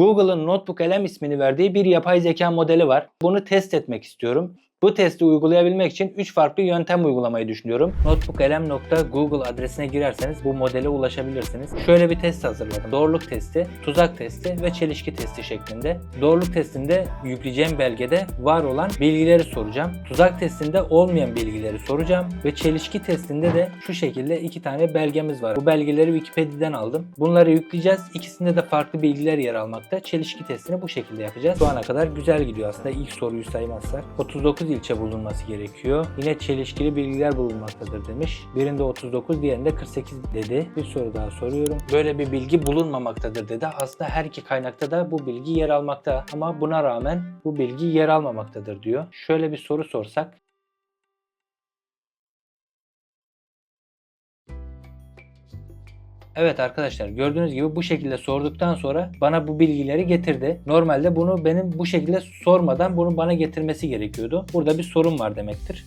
Google'ın Notebook LM ismini verdiği bir yapay zeka modeli var. Bunu test etmek istiyorum. Bu testi uygulayabilmek için 3 farklı yöntem uygulamayı düşünüyorum. notebooklm.google adresine girerseniz bu modele ulaşabilirsiniz. Şöyle bir test hazırladım. Doğruluk testi, tuzak testi ve çelişki testi şeklinde. Doğruluk testinde yükleyeceğim belgede var olan bilgileri soracağım. Tuzak testinde olmayan bilgileri soracağım ve çelişki testinde de şu şekilde iki tane belgemiz var. Bu belgeleri Wikipedia'dan aldım. Bunları yükleyeceğiz. İkisinde de farklı bilgiler yer almakta. Çelişki testini bu şekilde yapacağız. Şu ana kadar güzel gidiyor aslında ilk soruyu saymazsak. 39 ilçe bulunması gerekiyor. Yine çelişkili bilgiler bulunmaktadır demiş. Birinde 39, diğerinde 48 dedi. Bir soru daha soruyorum. Böyle bir bilgi bulunmamaktadır dedi. Aslında her iki kaynakta da bu bilgi yer almakta ama buna rağmen bu bilgi yer almamaktadır diyor. Şöyle bir soru sorsak. Evet arkadaşlar gördüğünüz gibi bu şekilde sorduktan sonra bana bu bilgileri getirdi. Normalde bunu benim bu şekilde sormadan bunu bana getirmesi gerekiyordu. Burada bir sorun var demektir.